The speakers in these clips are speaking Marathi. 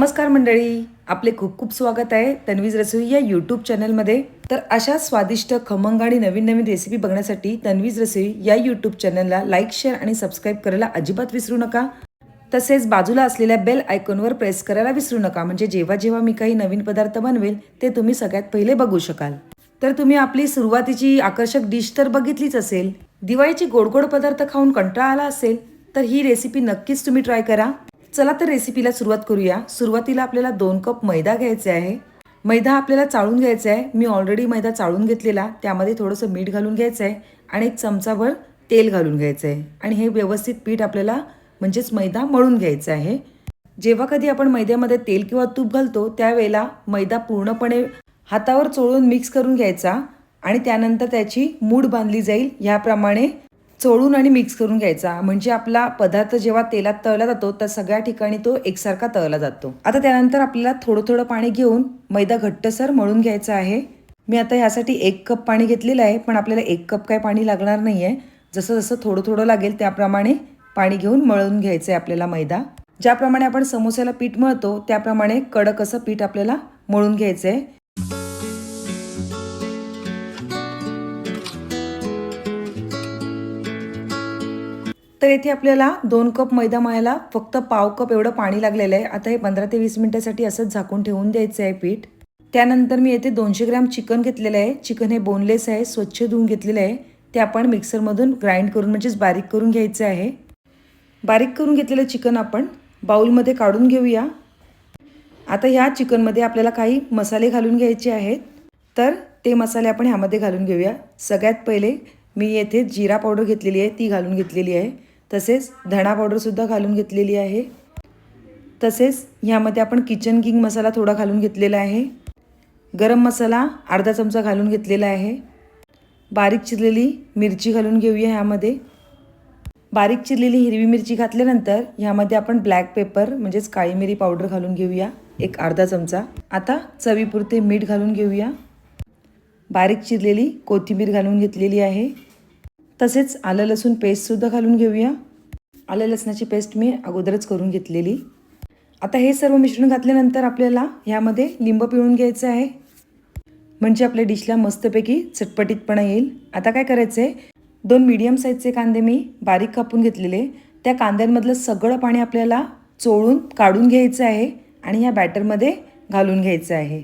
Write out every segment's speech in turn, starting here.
नमस्कार मंडळी आपले खूप खूप स्वागत आहे तन्वीज रसोई या यूट्यूब चॅनलमध्ये तर अशा स्वादिष्ट खमंग आणि नवीन नवीन रेसिपी बघण्यासाठी तन्वीज रसोई या यूट्यूब चॅनलला लाईक शेअर आणि सबस्क्राईब करायला अजिबात विसरू नका. तसेच बाजूला असलेल्या बेल आयकॉनवर प्रेस करायला विसरू नका. म्हणजे जेव्हा जेव्हा मी काही नवीन पदार्थ बनवेल ते तुम्ही सगळ्यात पहिले बघू शकाल. तर तुम्ही आपली सुरुवातीची आकर्षक डिश तर बघितलीच असेल. दिवाळीची गोड गोड पदार्थ खाऊन कंटाळा आला असेल तर ही रेसिपी नक्कीच तुम्ही ट्राय करा. चला तर रेसिपीला सुरुवात करूया. सुरुवातीला आपल्याला दोन कप मैदा घ्यायचा आहे. मैदा आपल्याला चाळून घ्यायचा आहे. मी ऑलरेडी मैदा चाळून घेतलेला. त्यामध्ये थोडंसं मीठ घालून घ्यायचं आहे आणि एक चमचाभर तेल घालून घ्यायचं आहे. आणि हे व्यवस्थित पीठ आपल्याला म्हणजेच मैदा मळून घ्यायचा आहे. जेव्हा कधी आपण मैद्यामध्ये तेल किंवा तूप घालतो त्यावेळेला मैदा पूर्णपणे हातावर चोळून मिक्स करून घ्यायचा आणि त्यानंतर त्याची मूड बांधली जाईल. याप्रमाणे चोळून आणि मिक्स करून घ्यायचा. म्हणजे आपला पदार्थ जेव्हा तेलात तळला जातो तर सगळ्या ठिकाणी तो एकसारखा तळला जातो. आता त्यानंतर आपल्याला थोडं थोडं पाणी घेऊन मैदा घट्टसर मळून घ्यायचा आहे. मी आता ह्यासाठी एक कप पाणी घेतलेलं आहे पण आपल्याला एक कप काय पाणी लागणार नाही आहे जसं जसं थोडं थोडं लागेल त्याप्रमाणे पाणी घेऊन मळून घ्यायचं आहे आपल्याला मैदा. ज्याप्रमाणे आपण समोस्याला पीठ मळतो त्याप्रमाणे कडक असं पीठ आपल्याला मळून घ्यायचं आहे येथे आपल्याला दोन कप मैदा मळायला फक्त पाव कप एवढं पाणी लागलेलं आहे. आता हे पंधरा ते वीस मिनिटासाठी असंच झाकून ठेवून द्यायचं आहे पीठ. त्यानंतर मी येथे दोनशे ग्रॅम चिकन घेतलेलं आहे. चिकन हे बोनलेस आहे स्वच्छ धुवून घेतलेलं आहे. ते आपण मिक्सरमधून ग्राइंड करून म्हणजेच बारीक करून घ्यायचं आहे. बारीक करून घेतलेलं चिकन आपण बाऊलमध्ये काढून घेऊया. आता ह्या चिकनमध्ये आपल्याला काही मसाले घालून घ्यायचे आहेत. तर ते मसाले आपण ह्यामध्ये घालून घेऊया. सगळ्यात पहिले मी येथे जिरा पावडर घेतलेली आहे ती घालून घेतलेली आहे. तसेच धणा पावडरसुद्धा घालून घेतलेली आहे. तसेच ह्यामध्ये आपण किचन किंग मसाला थोडा घालून घेतलेला आहे. गरम मसाला अर्धा चमचा घालून घेतलेला आहे. बारीक चिरलेली मिरची घालून घेऊया ह्यामध्ये. बारीक चिरलेली हिरवी मिरची घातल्यानंतर ह्यामध्ये आपण ब्लॅक पेपर म्हणजेच काळी मिरी पावडर घालून घेऊया एक अर्धा चमचा. आता चवीपुरते मीठ घालून घेऊया. बारीक चिरलेली कोथिंबीर घालून घेतलेली आहे. तसेच आलं लसूण पेस्टसुद्धा घालून घेऊया. आलं लसणाची पेस्ट मी अगोदरच करून घेतलेली. आता हे सर्व मिश्रण घातल्यानंतर आपल्याला ह्यामध्ये लिंब पिळून घ्यायचं आहे. म्हणजे आपल्या डिशला मस्तपैकी चटपटीतपणा येईल. आता काय करायचं आहे दोन मीडियम साईजचे कांदे मी बारीक कापून घेतलेले. त्या कांद्यांमधलं सगळं पाणी आपल्याला चोळून काढून घ्यायचं आहे आणि ह्या बॅटरमध्ये घालून घ्यायचं आहे.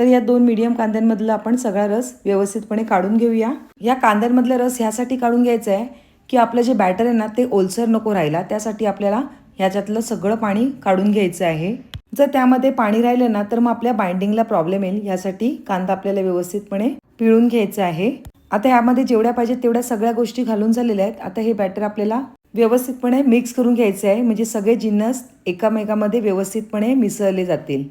तर या दोन मीडियम कांद्यांमधला आपण सगळा रस व्यवस्थितपणे काढून घेऊया. या कांद्यांमधला रस ह्यासाठी काढून घ्यायचा आहे की आपलं जे बॅटर आहे ना ते ओलसर नको राहिला त्यासाठी आपल्याला ह्याच्यातलं सगळं पाणी काढून घ्यायचं आहे. जर त्यामध्ये पाणी राहिलं ना तर मग आपल्या बाइंडिंगला प्रॉब्लेम येईल. यासाठी कांदा आपल्याला व्यवस्थितपणे पिळून घ्यायचा आहे. आता ह्यामध्ये जेवढ्या पाहिजे तेवढ्या सगळ्या गोष्टी घालून झालेल्या आहेत. आता हे बॅटर आपल्याला व्यवस्थितपणे मिक्स करून घ्यायचे आहे. म्हणजे सगळे जिन्नस एकामेकामध्ये व्यवस्थितपणे मिसळले जातील.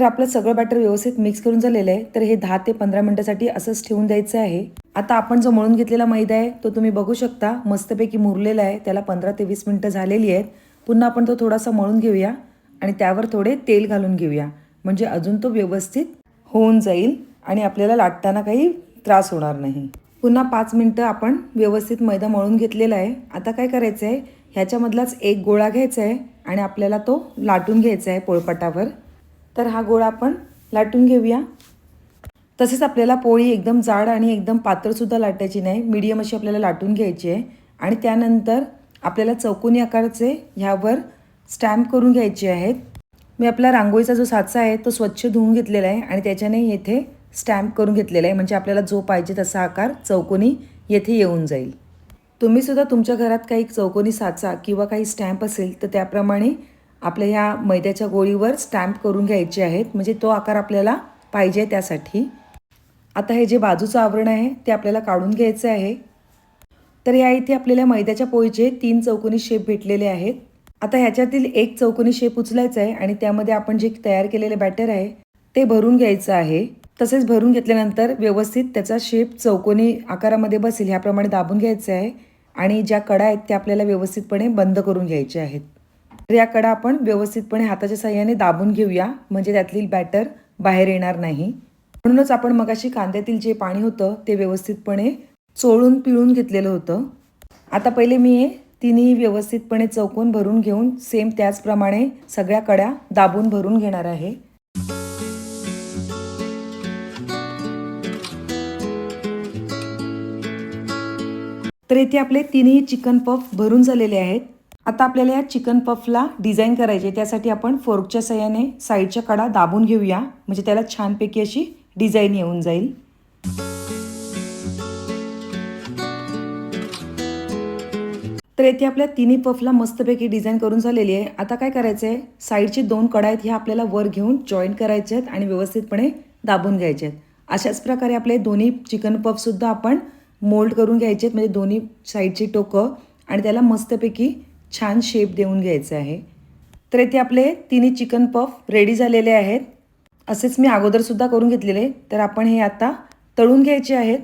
तर आपलं सगळं बॅटर व्यवस्थित मिक्स करून झालेलं आहे तर हे दहा ते पंधरा मिनिटासाठी असंच ठेवून द्यायचं आहे. आता आपण जो मळून घेतलेला मैदा आहे तो तुम्ही बघू शकता. मस्तपैकी मुरलेला आहे. त्याला पंधरा ते वीस मिनटं झालेली आहेत. पुन्हा आपण तो थोडासा मळून घेऊया आणि त्यावर थोडे तेल घालून घेऊया. म्हणजे अजून तो व्यवस्थित होऊन जाईल आणि आपल्याला लाटताना काही त्रास होणार नाही. पुन्हा पाच मिनटं आपण व्यवस्थित मैदा मळून घेतलेला आहे. आता काय करायचं आहे ह्याच्यामधलाच एक गोळा घ्यायचा आहे आणि आपल्याला तो लाटून घ्यायचा आहे पोळपटावर. तर हा गोळा आपण लाटून घेऊया. तसेच आपल्याला पोळी एकदम जाड आणि एकदम पातळसुद्धा लाटायची नाही. मीडियम अशी आपल्याला लाटून घ्यायची आहे. आणि त्यानंतर आपल्याला चौकोनी आकाराचे ह्यावर स्टॅम्प करून घ्यायचे आहेत. मी आपला रांगोळीचा जो साचा आहे तो स्वच्छ धुवून घेतलेला आहे आणि त्याच्याने येथे स्टॅम्प करून घेतलेला आहे. म्हणजे आपल्याला जो पाहिजे तसा आकार चौकोनी येथे येऊन जाईल. तुम्हीसुद्धा तुमच्या घरात काही चौकोनी साचा किंवा काही स्टॅम्प असेल तर त्याप्रमाणे आपल्या ह्या मैद्याच्या गोळीवर स्टॅम्प करून घ्यायचे आहेत. म्हणजे तो आकार आपल्याला पाहिजे त्यासाठी. आता हे जे बाजूचं आवरण आहे ते आपल्याला काढून घ्यायचं आहे. तर या इथे आपल्याला मैद्याच्या पोळीचे तीन चौकोनी शेप भेटलेले आहेत. आता ह्याच्यातील एक चौकोनी शेप उचलायचा आहे आणि त्यामध्ये आपण जे तयार केलेले बॅटर आहे ते भरून घ्यायचं आहे. तसेच भरून घेतल्यानंतर व्यवस्थित त्याचा शेप चौकोनी आकारामध्ये बसेल ह्याप्रमाणे दाबून घ्यायचं आहे. आणि ज्या कडा आहेत त्या आपल्याला व्यवस्थितपणे बंद करून घ्यायच्या आहेत. तर या कडा आपण व्यवस्थितपणे हाताच्या साह्याने दाबून घेऊया. म्हणजे त्यातली बॅटर बाहेर येणार नाही. म्हणूनच आपण मगाशी कांद्यातील जे पाणी होतं ते व्यवस्थितपणे चोळून पिळून घेतलेलं होतं. आता पहिले मी हे तिन्ही व्यवस्थितपणे चौकोन भरून घेऊन सेम त्याचप्रमाणे सगळ्या कड्या दाबून भरून घेणार आहे. तर इथे आपले तिन्ही चिकन पफ भरून झालेले आहेत. आता आपल्याला या चिकन पफला डिझाईन करायचे त्यासाठी आपण फोर्कच्या सहाय्याने साईडच्या कडा दाबून घेऊया. म्हणजे त्याला छानपैकी अशी डिझाईन येऊन जाईल. तर येथे आपल्या तिन्ही पफला मस्तपैकी डिझाईन करून झालेली आहे. आता काय करायचं आहे साईडचे दोन कडा आहेत ह्या आपल्याला वर घेऊन जॉईन करायचे आहेत आणि व्यवस्थितपणे दाबून घ्यायचे आहेत. अशाच प्रकारे आपले दोन्ही चिकन पफसुद्धा आपण मोल्ड करून घ्यायचे आहेत. म्हणजे दोन्ही साईडची टोकं आणि त्याला मस्तपैकी छान शेप देऊन घ्यायचं आहे. तर येथे आपले तिन्ही चिकन पफ रेडी झालेले आहेत. असेच मी अगोदरसुद्धा करून घेतलेले. तर आपण हे आता तळून घ्यायचे आहेत.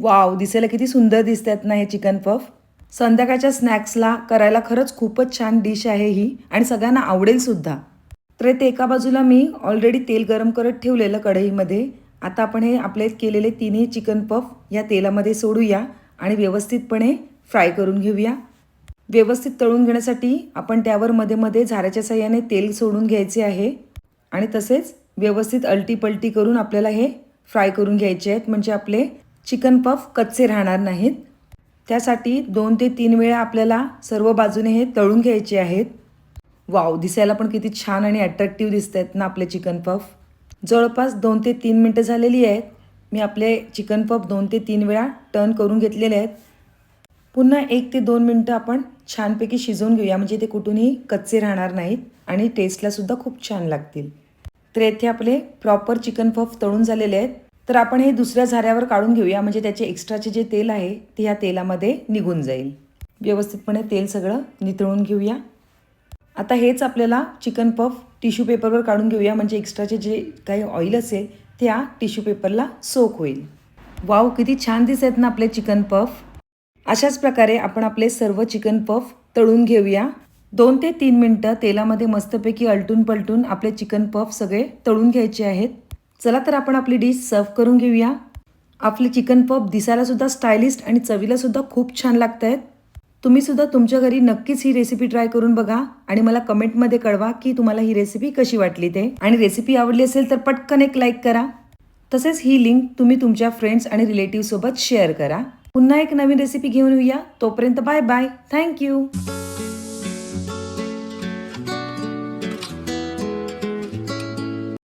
वाव दिसायला किती सुंदर दिसत आहेत ना हे चिकन पफ संध्याकाळच्या स्नॅक्सला करायला खरंच खूपच छान डिश आहे ही आणि सगळ्यांना आवडेलसुद्धा तर ते एका बाजूला मी ऑलरेडी तेल गरम करत ठेवलेलं कढईमध्ये. आता आपण हे आपले केलेले तिन्ही चिकन पफ या तेलामध्ये सोडूया आणि व्यवस्थितपणे फ्राय करून घेऊया. व्यवस्थित तळून घेण्यासाठी आपण त्यावर मध्ये मध्ये झाऱ्याच्या साह्याने तेल सोडून घ्यायचे आहे. आणि तसेच व्यवस्थित अलटी पलटी करून आपल्याला हे फ्राय करून घ्यायचे आहेत. म्हणजे आपले चिकन पफ कच्चे राहणार नाहीत. त्यासाठी दोन ते तीन वेळा आपल्याला सर्व बाजूने हे तळून घ्यायचे आहेत. वाव दिसायला पण किती छान आणि अट्रॅक्टिव्ह दिसत आहेत ना आपले चिकन पफ. जवळपास दोन ते तीन मिनटं झालेली आहेत. मी आपले चिकन पफ दोन ते तीन वेळा टर्न करून घेतलेले आहेत. पुन्हा एक ते दोन मिनटं आपण छानपैकी शिजवून घेऊया. म्हणजे ते कुठूनही कच्चे राहणार नाहीत आणि टेस्टलासुद्धा खूप छान लागतील. तर येथे आपले प्रॉपर चिकन पफ तळून झालेले आहेत. तर आपण हे दुसऱ्या झाऱ्यावर काढून घेऊया. म्हणजे त्याचे एक्स्ट्राचे जे तेल आहे ते या तेलामध्ये निघून जाईल. व्यवस्थितपणे तेल सगळं नितळून घेऊया. आता हेच आपल्याला चिकन पफ टिश्यू पेपरवर काढून घेऊया. म्हणजे एक्स्ट्राचे जे काही ऑइल असेल त्या टिश्यू पेपरला सोक होईल. वाव किती छान दिसत ना आपले चिकन पफ अशाच प्रकारे आपण आपले सर्व चिकन पफ तळून घेऊया. दोन ते तीन मिनटं तेलामध्ये मस्तपैकी अलटून पलटून आपले चिकन पफ सगळे तळून घ्यायचे आहेत. चला तर आपण आपली डिश सर्व करून घेऊया. आपले चिकन पफ दिसायलासुद्धा स्टायलिस्ट आणि चवीलासुद्धा खूप छान लागत आहेत तुम्हीसुद्धा तुमच्या घरी नक्कीच ही रेसिपी ट्राय करून बघा आणि मला कमेंटमध्ये कळवा की तुम्हाला ही रेसिपी कशी वाटली ते. आणि रेसिपी आवडली असेल तर पटकन एक लाईक करा. तसेच ही लिंक तुम्ही तुमच्या फ्रेंड्स आणि रिलेटिव्हसोबत शेअर करा. पुन्हा एक नवीन रेसिपी घेऊन येऊया. तोपर्यंत बाय बाय थँक्यू